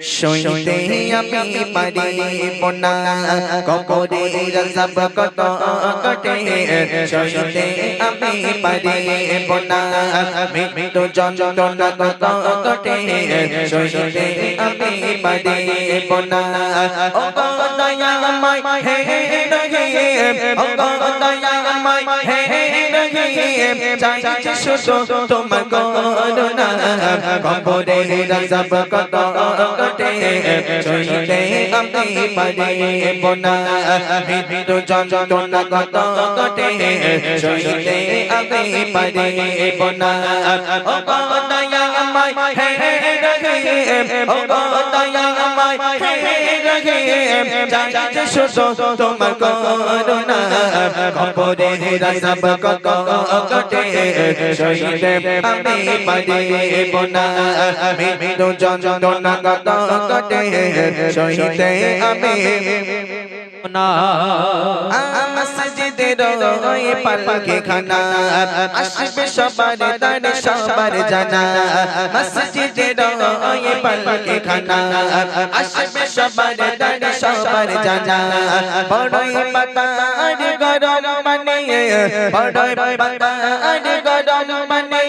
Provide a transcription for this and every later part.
সইতে আমি পারিব না কবরে রাজাব কত কটে সইতে আমি পারিব না মৃত্যু যন্ত্রণা কত কটে সইতে আমি পারিব না ও দয়া আমায় হে হে হে হে হে হে চাইছি শুধু তোমার করুণা কবরে রসব কত কটে সইতে আমি পারিব না মৃত্যু যন্ত্রণা কত কটে সইতে আমি পারিব না ও দয়া আমায় হে হে ও দয়া আমায় হে শুধু তোমার করুণা কবরে রসব কটে সইতে আমি পারিব না মৃত্যু যন্ত্রণা কটে সইতে আমি না মসজিদের ওই পালকে খানা। আসবে সবার দান সবার জানা। মসজিদের ওই পালকে খানা। আসবে সবার দান সবার জানা। বড়ই পাতার গরম মানে বড়ই পাতার গরম মানে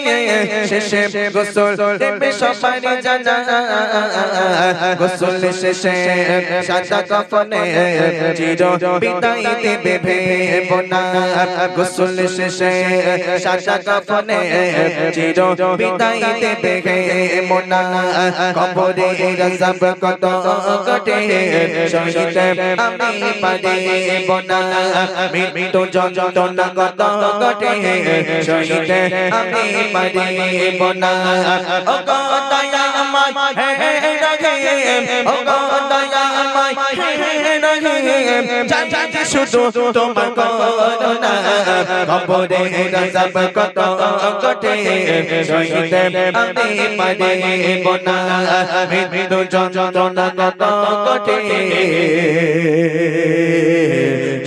শেষে গোসল দেবে সবার জানা। গোসল শেষে সাদা কাফনে চির বিদায় দেবে ভেবো না গোসল শেষে সাদা কাফনে চির বিদায় দেবে ভেবো না কবরে রসব কত কটে সহিতে আমি পারিব না। মৃত্যু যন্ত্রণা কত কটে সহিতে আমি পারিব না ও দয়া আমায় হে রাখে ও দয়া আমায় হে শুধু তোমার কত না মৃত্যু যন্ত্রণা কত কটে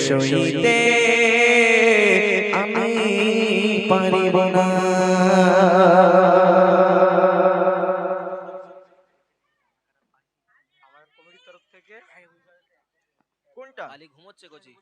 সহিতে আমি পারিব না। আমার কমিটির তরফ থেকে কোনটা? খালি ঘুমোচ্ছে কচি।